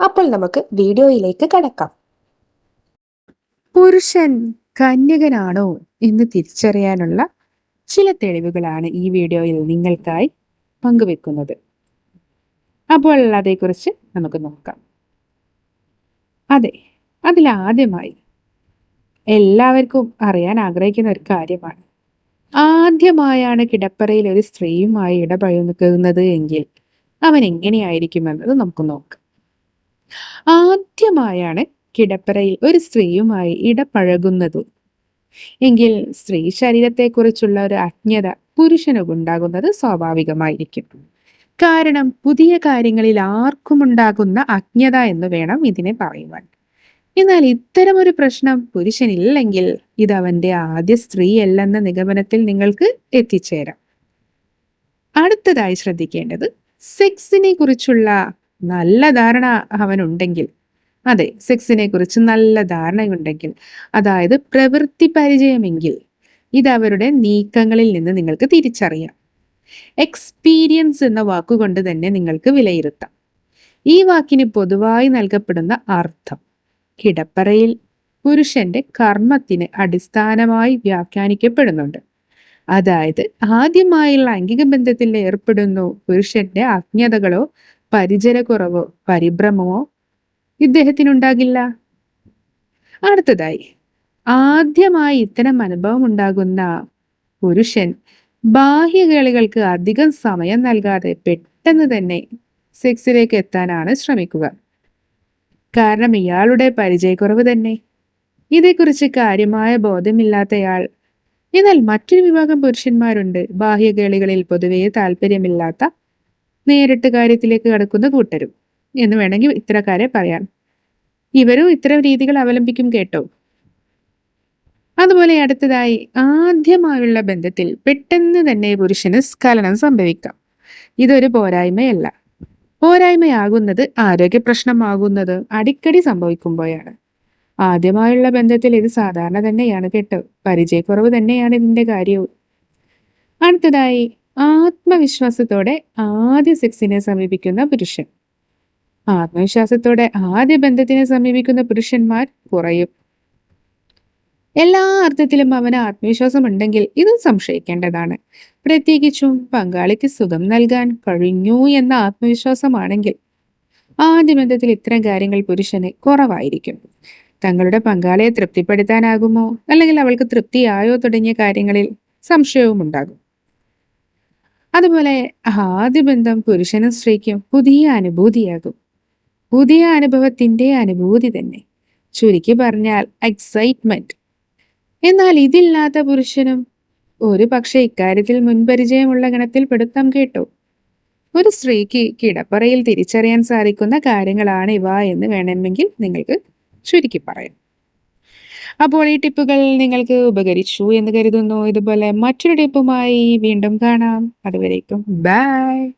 അപ്പോൾ നമുക്ക് വീഡിയോയിലേക്ക് കടക്കാം. പുരുഷൻ കന്യകനാണോ എന്ന് തിരിച്ചറിയാനുള്ള ചില തെളിവുകളാണ് ഈ വീഡിയോയിൽ നിങ്ങൾക്കായി പങ്കുവെക്കുന്നത്. അപ്പോൾ അതേക്കുറിച്ച് നമുക്ക് നോക്കാം. അതെ അതിലാദ്യമായി എല്ലാവർക്കും അറിയാൻ ആഗ്രഹിക്കുന്ന ഒരു കാര്യമാണ്. ആദ്യമായാണ് കിടപ്പറയിൽ ഒരു സ്ത്രീയുമായി ഇടപഴകുന്നത് എങ്കിൽ അവൻ എങ്ങനെയായിരിക്കുമെന്നത് നമുക്ക് നോക്കാം. ആദ്യമായാണ് കിടപ്പറയിൽ ഒരു സ്ത്രീയുമായി ഇടപഴകുന്നത്. എങ്കിൽ സ്ത്രീ ശരീരത്തെക്കുറിച്ചുള്ള ഒരു അജ്ഞത പുരുഷനുണ്ടാകുന്നത് സ്വാഭാവികമായിരിക്കും. കാരണം പുതിയ കാര്യങ്ങളിൽ ആർക്കും ഉണ്ടാകുന്ന അജ്ഞത എന്ന് വേണം ഇതിനെ പറയുവാൻ. എന്നാൽ ഇത്തരമൊരു പ്രശ്നം പുരുഷനില്ലെങ്കിൽ ഇത് അവന്റെ ആദ്യ സ്ത്രീയല്ലെന്ന നിഗമനത്തിൽ നിങ്ങൾക്ക് എത്തിച്ചേരാം. അടുത്തതായി ശ്രദ്ധിക്കേണ്ടത് സെക്സിനെ കുറിച്ചുള്ള നല്ല ധാരണ അവനുണ്ടെങ്കിൽ അതെ സെക്സിനെ കുറിച്ച് നല്ല ധാരണയുണ്ടെങ്കിൽ അതായത് പ്രവൃത്തി പരിചയമെങ്കിൽ ഇത് അവരുടെ നീക്കങ്ങളിൽ നിന്ന് നിങ്ങൾക്ക് തിരിച്ചറിയാം. എക്സ്പീരിയൻസ് എന്ന വാക്കുകൊണ്ട് തന്നെ നിങ്ങൾക്ക് വിലയിരുത്താം. ഈ വാക്കിന് പൊതുവായി നൽകപ്പെടുന്ന അർത്ഥം കിടപ്പറയിൽ പുരുഷന്റെ കർമ്മത്തിന് അടിസ്ഥാനമായി വ്യാഖ്യാനിക്കപ്പെടുന്നുണ്ട്. അതായത് ആദ്യമായുള്ള ലൈംഗിക ബന്ധത്തിൽ ഏർപ്പെടുന്നു പുരുഷന്റെ അജ്ഞതകളോ പരിചരക്കുറവോ പരിഭ്രമമോ ഇദ്ദേഹത്തിനുണ്ടാകില്ല. അടുത്തതായി ആദ്യമായി ഇത്തരം അനുഭവം ഉണ്ടാകുന്ന പുരുഷൻ ബാഹ്യകളികൾക്ക് അധികം സമയം നൽകാതെ പെട്ടെന്ന് തന്നെ സെക്സിലേക്ക് എത്താനാണ് ശ്രമിക്കുക. കാരണം ഇയാളുടെ പരിചയക്കുറവ് തന്നെ. ഇതേക്കുറിച്ച് കാര്യമായ ബോധമില്ലാത്തയാൾ. എന്നാൽ മറ്റൊരു വിഭാഗം പുരുഷന്മാരുണ്ട്. ബാഹ്യകേളികളിൽ പൊതുവേ താല്പര്യമില്ലാത്ത നേരിട്ട് കാര്യത്തിലേക്ക് കടക്കുന്ന കൂട്ടരും എന്ന് വേണമെങ്കിൽ ഇത്തരക്കാരെ പറയാം. ഇവരും ഇത്തരം രീതികൾ അവലംബിക്കും കേട്ടോ. അതുപോലെ അടുത്തതായി ആദ്യമായുള്ള ബന്ധത്തിൽ പെട്ടെന്ന് തന്നെ പുരുഷന് സ്ഖലനം സംഭവിക്കാം. ഇതൊരു പോരായ്മയല്ല. പോരായ്മയാകുന്നത് ആരോഗ്യ പ്രശ്നമാകുന്നത് അടിക്കടി സംഭവിക്കുമ്പോഴാണ്. ആദ്യമായുള്ള ബന്ധത്തിൽ ഇത് സാധാരണ തന്നെയാണ് കേട്ടോ. പരിചയക്കുറവ് തന്നെയാണ് ഇതിന്റെ കാര്യവും. അടുത്തതായി ആത്മവിശ്വാസത്തോടെ ആദ്യ സെക്സിനെ സമീപിക്കുന്ന പുരുഷൻ. ആത്മവിശ്വാസത്തോടെ ആദ്യ ബന്ധത്തിനെ സമീപിക്കുന്ന പുരുഷന്മാർ കുറയും. എല്ലാ അർത്ഥത്തിലും അവന് ആത്മവിശ്വാസം ഉണ്ടെങ്കിൽ ഇതും സംശയിക്കേണ്ടതാണ്. പ്രത്യേകിച്ചും പങ്കാളിക്ക് സുഖം നൽകാൻ കഴിഞ്ഞു എന്ന ആത്മവിശ്വാസമാണെങ്കിൽ ആദ്യ ബന്ധത്തിൽ ഇത്തരം കാര്യങ്ങൾ പുരുഷന് കുറവായിരിക്കും. തങ്ങളുടെ പങ്കാളിയെ തൃപ്തിപ്പെടുത്താനാകുമോ? അല്ലെങ്കിൽ അവൾക്ക് തൃപ്തിയായോ തുടങ്ങിയ കാര്യങ്ങളിൽ സംശയവും ഉണ്ടാകും അതുപോലെ ആദ്യ ബന്ധം പുരുഷനും സ്ത്രീക്കും പുതിയ അനുഭൂതിയാകും. പുതിയ അനുഭവത്തിന്റെ അനുഭൂതി തന്നെ. ചുരുക്കി പറഞ്ഞാൽ എക്സൈറ്റ്മെന്റ് എന്നാൽ ഇതില്ലാത്ത പുരുഷനും ഒരു പക്ഷെ ഇക്കാര്യത്തിൽ മുൻപരിചയമുള്ള ഗണത്തിൽ പെടുത്തം കേട്ടോ. ഒരു സ്ത്രീക്ക് കിടപ്പറയിൽ തിരിച്ചറിയാൻ സാധിക്കുന്ന കാര്യങ്ങളാണ് ഇവ എന്ന് വേണമെങ്കിൽ നിങ്ങൾക്ക് ചുരുക്കി പറയാം. അപ്പോൾ ഈ ടിപ്പുകൾ നിങ്ങൾക്ക് ഉപകരിച്ചു എന്ന് കരുതുന്നു. ഇതുപോലെ മറ്റൊരു ടിപ്പുമായി വീണ്ടും കാണാം. അതുവരേക്കും. ബൈ